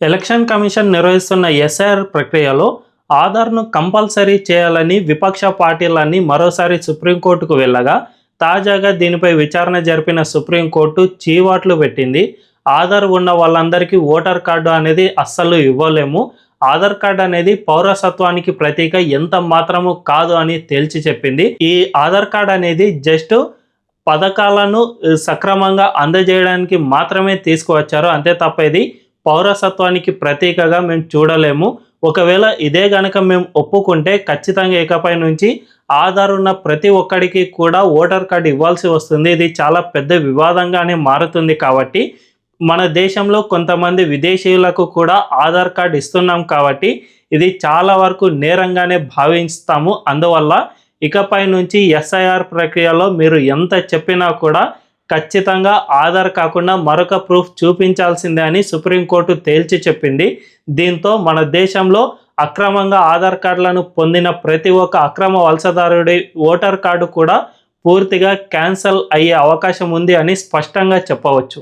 Election commission నిర్వహిస్తున్న SIR ప్రక్రియలో ఆధార్ను కంపల్సరీ చేయాలని విపక్ష పార్టీలన్నీ మరోసారి సుప్రీంకోర్టుకు వెళ్ళగా తాజాగా దీనిపై విచారణ జరిపిన సుప్రీంకోర్టు చీవాట్లు పెట్టింది. ఆధార్ ఉన్న వాళ్ళందరికీ ఓటర్ కార్డు అనేది అస్సలు ఇవ్వలేము. ఆధార్ కార్డు అనేది పౌరసత్వానికి ప్రతీక ఎంత మాత్రము కాదు అని తేల్చి చెప్పింది. ఈ ఆధార్ కార్డు అనేది జస్ట్ పథకాలను సక్రమంగా అందజేయడానికి మాత్రమే తీసుకువచ్చారు. అంతే తప్ప ఇది పౌరసత్వానికి ప్రతీకగా మేము చూడలేము. ఒకవేళ ఇదే గనక మేము ఒప్పుకుంటే ఖచ్చితంగా ఇకపై నుంచి ఆధార్ ఉన్న ప్రతి ఒక్కడికి కూడా ఓటర్ కార్డు ఇవ్వాల్సి వస్తుంది. ఇది చాలా పెద్ద వివాదంగానే మారుతుంది కాబట్టి మన దేశంలో కొంతమంది విదేశీయులకు కూడా ఆధార్ కార్డు ఇస్తున్నాం కాబట్టి ఇది చాలా వరకు నేరంగానే భావిస్తాము. అందువల్ల ఇకపై నుంచి ఎస్ఐఆర్ ప్రక్రియలో మీరు ఎంత చెప్పినా కూడా ఖచ్చితంగా ఆధార్ కాకుండా మరొక ప్రూఫ్ చూపించాల్సిందే అని సుప్రీంకోర్టు తేల్చి చెప్పింది. దీంతో మన దేశంలో అక్రమంగా ఆధార్ కార్డులను పొందిన ప్రతి ఒక్క అక్రమ వలసదారుడి ఓటర్ కార్డు కూడా పూర్తిగా క్యాన్సల్ అయ్యే అవకాశం ఉంది అని స్పష్టంగా చెప్పవచ్చు.